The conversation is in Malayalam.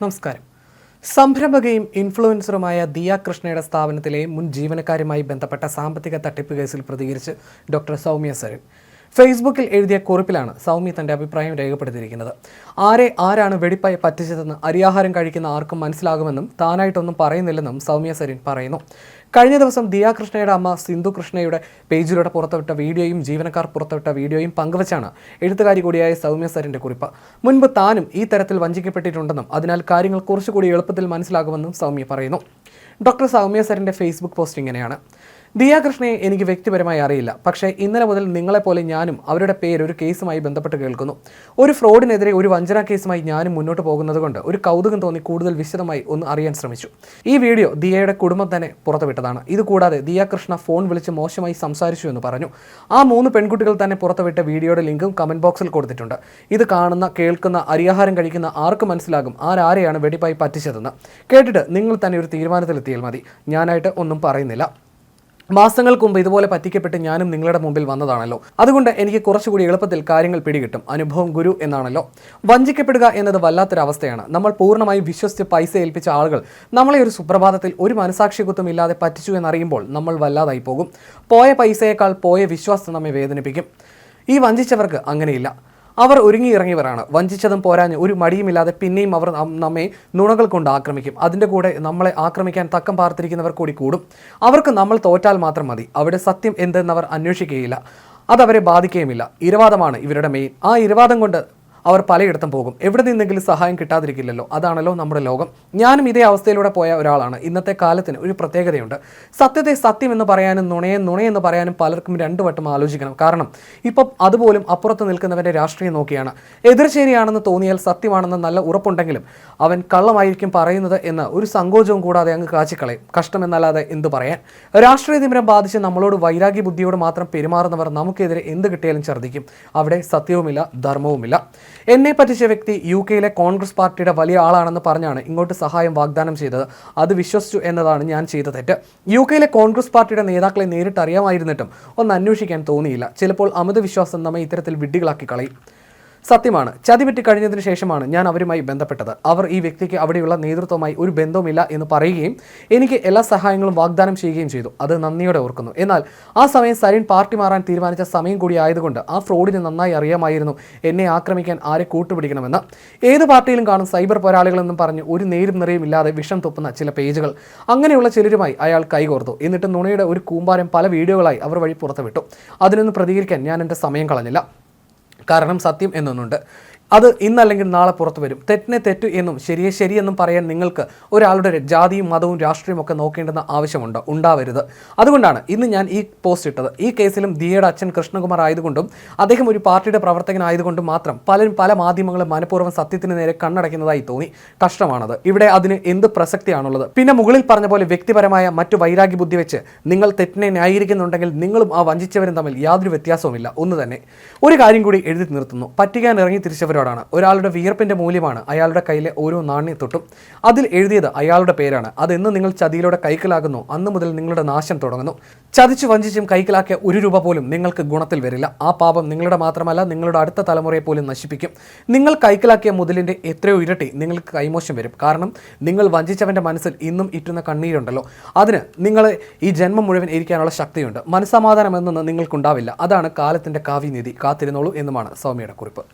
നമസ്കാരം. സംരംഭകയും ഇൻഫ്ലുവൻസറുമായ ദിയ കൃഷ്ണയുടെ സ്ഥാപനത്തിലെ മുൻ ജീവനക്കാരുമായി ബന്ധപ്പെട്ട സാമ്പത്തിക തട്ടിപ്പ് കേസിൽ പ്രതികരിച്ച് ഡോക്ടർ സൗമ്യ സരൺ ഫേസ്ബുക്കിൽ എഴുതിയ കുറിപ്പിലാണ് സൗമ്യ തന്റെ അഭിപ്രായം രേഖപ്പെടുത്തിയിരിക്കുന്നത്. ആരെ ആരാണ് വെടിപ്പായി പറ്റിച്ചതെന്ന് അരിയാഹാരം കഴിക്കുന്ന ആർക്കും മനസ്സിലാകുമെന്നും താനായിട്ടൊന്നും പറയുന്നില്ലെന്നും സൗമ്യ സരിൻ പറയുന്നു. കഴിഞ്ഞ ദിവസം ദിയാ കൃഷ്ണയുടെ അമ്മ സിന്ധു കൃഷ്ണയുടെ പേജിലൂടെ പുറത്തുവിട്ട വീഡിയോയും ജീവനക്കാർ പുറത്തുവിട്ട വീഡിയോയും പങ്കുവച്ചാണ് എഴുത്തുകാരി കൂടിയായ സൗമ്യ സാറിന്റെ കുറിപ്പ്. മുൻപ് താനും ഈ തരത്തിൽ വഞ്ചിക്കപ്പെട്ടിട്ടുണ്ടെന്നും അതിനാൽ കാര്യങ്ങൾ കുറച്ചുകൂടി എളുപ്പത്തിൽ മനസ്സിലാകുമെന്നും സൗമ്യ പറയുന്നു. ഡോക്ടർ സൗമ്യ സാറിന്റെ ഫേസ്ബുക്ക് പോസ്റ്റ് ഇങ്ങനെയാണ്. ദിയ കൃഷ്ണയെ എനിക്ക് വ്യക്തിപരമായി അറിയില്ല. പക്ഷേ ഇന്നലെ മുതൽ നിങ്ങളെപ്പോലെ ഞാനും അവരുടെ പേര് ഒരു കേസുമായി ബന്ധപ്പെട്ട് കേൾക്കുന്നു. ഒരു ഫ്രോഡിനെതിരെ ഒരു വഞ്ചന കേസുമായി ഞാനും മുന്നോട്ട് പോകുന്നതുകൊണ്ട് ഒരു കൗതുകം തോന്നി കൂടുതൽ വിശദമായി ഒന്ന് അറിയാൻ ശ്രമിച്ചു. ഈ വീഡിയോ ദിയയുടെ കുടുംബം തന്നെ പുറത്തുവിട്ടതാണ്. ഇതുകൂടാതെ ദിയ കൃഷ്ണ ഫോൺ വിളിച്ച് മോശമായി സംസാരിച്ചു എന്ന് പറഞ്ഞു. ആ മൂന്ന് പെൺകുട്ടികൾ തന്നെ പുറത്തുവിട്ട വീഡിയോയുടെ ലിങ്കും കമന്റ് ബോക്സിൽ കൊടുത്തിട്ടുണ്ട്. ഇത് കാണുന്ന കേൾക്കുന്ന അരിയാഹാരം കഴിക്കുന്ന ആർക്ക് മനസ്സിലാകും ആരാരെയാണ് വെടിപ്പായി പറ്റിച്ചതെന്ന്. കേട്ടിട്ട് നിങ്ങൾ തന്നെ ഒരു തീരുമാനത്തിലെത്തിയാൽ മതി. ഞാനായിട്ട് ഒന്നും പറയുന്നില്ല. മാസങ്ങൾക്ക് മുമ്പ് ഇതുപോലെ പറ്റിക്കപ്പെട്ട് ഞാനും നിങ്ങളുടെ മുമ്പിൽ വന്നതാണല്ലോ. അതുകൊണ്ട് എനിക്ക് കുറച്ചുകൂടി എളുപ്പത്തിൽ കാര്യങ്ങൾ പിടികിട്ടും. അനുഭവം ഗുരു എന്നാണല്ലോ. വഞ്ചിക്കപ്പെടുക എന്നത് വല്ലാത്തൊരവസ്ഥയാണ്. നമ്മൾ പൂർണമായും വിശ്വസിച്ച് പൈസ ഏൽപ്പിച്ച ആളുകൾ നമ്മളെ ഒരു സുപ്രഭാതത്തിൽ ഒരു മനസാക്ഷികത്വം ഇല്ലാതെ പറ്റിച്ചു എന്നറിയുമ്പോൾ നമ്മൾ വല്ലാതായി പോകും. പോയ പൈസയേക്കാൾ പോയ വിശ്വാസം നമ്മെ വേദനിപ്പിക്കും. ഈ വഞ്ചിച്ചവർക്ക് അങ്ങനെയില്ല. അവർ ഒരുങ്ങിയിറങ്ങിയവരാണ്. വഞ്ചിച്ചതും പോരാഞ്ഞ് ഒരു മടിയുമില്ലാതെ പിന്നെയും അവർ നമ്മെ നുണകൾ കൊണ്ട് ആക്രമിക്കും. അതിന്റെ കൂടെ നമ്മളെ ആക്രമിക്കാൻ തക്കം പാർത്തിരിക്കുന്നവർ കൂടി കൂടും. അവർക്ക് നമ്മൾ തോറ്റാൽ മാത്രം മതി. അവിടെ സത്യം എന്തെന്നവർ അന്വേഷിക്കുകയില്ല. അതവരെ ബാധിക്കുകയുമില്ല. ഇരവാദമാണ് ഇവരുടെ മെയിൻ ആ ഇരവാദം കൊണ്ട് അവർ പലയിടത്തും പോകും. എവിടെ നിന്നെങ്കിലും സഹായം കിട്ടാതിരിക്കില്ലല്ലോ. അതാണല്ലോ നമ്മുടെ ലോകം. ഞാനും ഇതേ അവസ്ഥയിലൂടെ പോയ ഒരാളാണ്. ഇന്നത്തെ കാലത്തിന് ഒരു പ്രത്യേകതയുണ്ട്. സത്യത്തെ സത്യം എന്ന് പറയാനും നുണയെ നുണയെന്ന് പറയാനും പലർക്കും രണ്ടു വട്ടം ആലോചിക്കണം. കാരണം ഇപ്പം അതുപോലും അപ്പുറത്ത് നിൽക്കുന്നവന്റെ രാഷ്ട്രീയം നോക്കിയാണ്. എതിർശേരിയാണെന്ന് തോന്നിയാൽ സത്യമാണെന്ന് നല്ല ഉറപ്പുണ്ടെങ്കിലും അവൻ കള്ളമായിരിക്കും പറയുന്നത് എന്ന് ഒരു സങ്കോചവും കൂടാതെ അങ്ങ് കാച്ചിക്കളയും. കഷ്ടമെന്നല്ലാതെ എന്തു പറയാൻ? രാഷ്ട്രീയ തിമിരം ബാധിച്ച് നമ്മളോട് വൈരാഗ്യ ബുദ്ധിയോട് മാത്രം പെരുമാറുന്നവർ നമുക്കെതിരെ എന്ത് കിട്ടിയാലും ഛർദ്ദിക്കും. അവിടെ സത്യവുമില്ല ധർമ്മവുമില്ല. എന്നെ പറ്റിച്ച വ്യക്തി യു കെയിലെ കോൺഗ്രസ് പാർട്ടിയുടെ വലിയ ആളാണെന്ന് പറഞ്ഞാണ് ഇങ്ങോട്ട് സഹായം വാഗ്ദാനം ചെയ്തത്. അത് വിശ്വസിച്ചു എന്നതാണ് ഞാൻ ചെയ്ത തെറ്റ്. യു കെയിലെ കോൺഗ്രസ് പാർട്ടിയുടെ നേതാക്കളെ നേരിട്ട് അറിയാമായിരുന്നിട്ടും ഒന്ന് അന്വേഷിക്കാൻ തോന്നിയില്ല. ചിലപ്പോൾ അമിത വിശ്വാസം നമ്മെ ഇത്തരത്തിൽ വിഡ്ഢികളാക്കി കളയും. സത്യമാണ്. ചതിപറ്റി കഴിഞ്ഞതിന് ശേഷമാണ് ഞാൻ അവരുമായി ബന്ധപ്പെട്ടത്. അവർ ഈ വ്യക്തിക്ക് അവിടെയുള്ള നേതൃത്വമായി ഒരു ബന്ധവുമില്ല എന്ന് പറയുകയും എനിക്ക് എല്ലാ സഹായങ്ങളും വാഗ്ദാനം ചെയ്യുകയും ചെയ്തു. അത് നന്ദിയോടെ ഓർക്കുന്നു. എന്നാൽ ആ സമയം സരിൻ പാർട്ടി മാറാൻ തീരുമാനിച്ച സമയം കൂടി ആയതുകൊണ്ട് ആ ഫ്രോഡിന് നന്നായി അറിയാമായിരുന്നു. എന്നെ ആക്രമിക്കാൻ ആരെ കൂട്ടുപിടിക്കണമെന്ന്. ഏത് പാർട്ടിയിലും കാണും സൈബർ പോരാളികളെന്നും പറഞ്ഞ് ഒരു നേരും നിറയും ഇല്ലാതെ വിഷം തുപ്പുന്ന ചില പേജുകൾ. അങ്ങനെയുള്ള ചിലരുമായി അയാൾ കൈകോർത്തു. എന്നിട്ട് നുണയുടെ ഒരു കൂമ്പാരം പല വീഡിയോകളായി അവർ വഴി പുറത്തുവിട്ടു. അതിനൊന്നും പ്രതികരിക്കാൻ ഞാൻ എന്റെ സമയം കളഞ്ഞില്ല. കാരണം സത്യം എന്നൊന്നുണ്ട്. അത് ഇന്നല്ലെങ്കിൽ നാളെ പുറത്തു വരും. തെറ്റിനെ തെറ്റു എന്നും ശരിയെ ശരിയെന്നും പറയാൻ നിങ്ങൾക്ക് ഒരാളുടെ ജാതിയും മതവും രാഷ്ട്രീയവും ഒക്കെ നോക്കേണ്ടുന്ന ആവശ്യമുണ്ട്? ഉണ്ടാവരുത്. അതുകൊണ്ടാണ് ഇന്ന് ഞാൻ ഈ പോസ്റ്റ് ഇട്ടത്. ഈ കേസിലും ദിയയുടെ അച്ഛൻ കൃഷ്ണകുമാർ ആയതുകൊണ്ടും അദ്ദേഹം ഒരു പാർട്ടിയുടെ പ്രവർത്തകനായതുകൊണ്ടും മാത്രം പലരും പല മാധ്യമങ്ങളും മനഃപൂർവം സത്യത്തിന് നേരെ കണ്ണടയ്ക്കുന്നതായി തോന്നി. കഷ്ടമാണത്. ഇവിടെ അതിന് എന്ത് പ്രസക്തിയാണുള്ളത്? പിന്നെ മുകളിൽ പറഞ്ഞ പോലെ വ്യക്തിപരമായ മറ്റു വൈരാഗ്യ ബുദ്ധി വെച്ച് നിങ്ങൾ തെറ്റിനെ ന്യായീകരിക്കുന്നുണ്ടെങ്കിൽ നിങ്ങളും ആ വഞ്ചിച്ചവരും തമ്മിൽ യാതൊരു വ്യത്യാസവുമില്ല. ഒന്ന് തന്നെ. ഒരു കാര്യം കൂടി എഴുതി നിർത്തുന്നു. പറ്റിക്കാൻ ഇറങ്ങി തിരിച്ചവരോടാണ് ഒരാളുടെ വിയർപ്പിന്റെ മൂല്യമാണ് അയാളുടെ കയ്യിലെ ഓരോ നാണ്യത്തൊട്ടും അതിൽ എഴുതിയത് അയാളുടെ പേരാണ്. അത് അതെന്ന് നിങ്ങൾ ചതിയിലൂടെ കൈക്കലാകുന്നു അന്ന് മുതൽ നിങ്ങളുടെ നാശം തുടങ്ങുന്നു. ചതിച്ചു വഞ്ചിച്ചും കൈക്കലാക്കിയ ഒരു രൂപ പോലും നിങ്ങൾക്ക് ഗുണത്തിൽ വരില്ല. ആ പാപം നിങ്ങളുടെ മാത്രമല്ല നിങ്ങളുടെ അടുത്ത തലമുറയെ പോലും നശിപ്പിക്കും. നിങ്ങൾ കൈക്കലാക്കിയ മുതലിന്റെ എത്രയോ ഇരട്ടി നിങ്ങൾക്ക് കൈമോശം വരും. കാരണം നിങ്ങൾ വഞ്ചിച്ചവന്റെ മനസ്സിൽ ഇന്നും ഇറ്റുന്ന കണ്ണീരുണ്ടല്ലോ. അതിന് നിങ്ങൾ ഈ ജന്മം മുഴുവൻ ഇരിക്കാനുള്ള ശക്തിയുണ്ട്. മനസ്സമാധാനം എന്നൊന്നും നിങ്ങൾക്കുണ്ടാവില്ല. അതാണ് കാലത്തിന്റെ കാവ്യനീതി. കാത്തിരുന്നോളൂ എന്നുമാണ് സൗമ്യയുടെ കുറിപ്പ്.